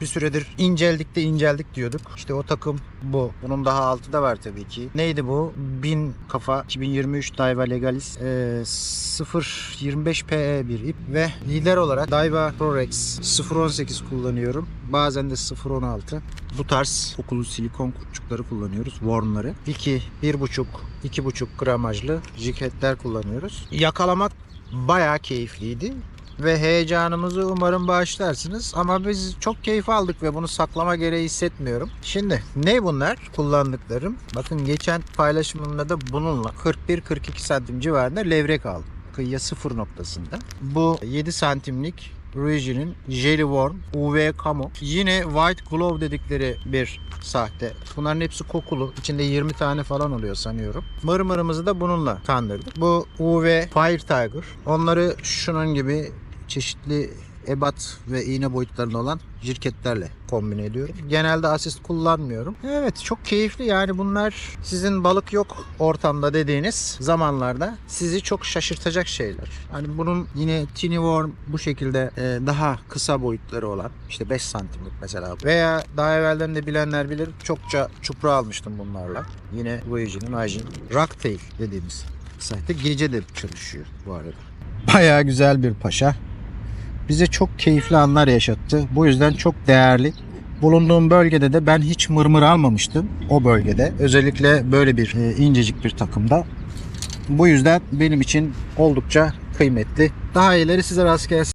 Bir süredir inceldik de inceldik diyorduk. İşte o takım bu. Bunun daha altı da var tabii ki. Neydi bu? 1000 kafa 2023 Daiwa Legalis e, 0.25 PE bir ip ve lider olarak Daiwa ProRex 0.18 kullanıyorum. Bazen de 0.16. Bu tarz okulu silikon kurtçukları kullanıyoruz. Worm'ları. 2, 1.5, 2.5 gramajlı jiketler kullanıyoruz. Yakalamak bayağı keyifliydi ve heyecanımızı umarım bağışlarsınız. Ama biz çok keyif aldık ve bunu saklama gereği hissetmiyorum. Şimdi ne bunlar? Kullandıklarım. Bakın geçen paylaşımımda da bununla 41-42 santim civarında levrek aldım. Kıyıya sıfır noktasında. Bu 7 santimlik Ruiji'nin Jelly Worm UV Camo. Yine White Glove dedikleri bir sahte. Bunların hepsi kokulu. İçinde 20 tane falan oluyor sanıyorum. Mırmırımızı da bununla kandırdık. Bu UV Fire Tiger. Onları şunun gibi çeşitli ebat ve iğne boyutlarında olan jirketlerle kombine ediyorum. Genelde asist kullanmıyorum. Evet çok keyifli yani bunlar sizin balık yok ortamda dediğiniz zamanlarda sizi çok şaşırtacak şeyler. Hani bunun yine tiny worm bu şekilde e, daha kısa boyutları olan işte 5 santimlik mesela veya daha evvelden de bilenler bilir çokça çupra almıştım bunlarla. Yine Voyager'ın Ajin Rocktail dediğimiz sahte gece de çalışıyor bu arada. Bayağı güzel bir paşa bize çok keyifli anlar yaşattı. Bu yüzden çok değerli. Bulunduğum bölgede de ben hiç mırmır almamıştım o bölgede. Özellikle böyle bir e, incecik bir takımda. Bu yüzden benim için oldukça kıymetli. Daha ileri size rast gelsin.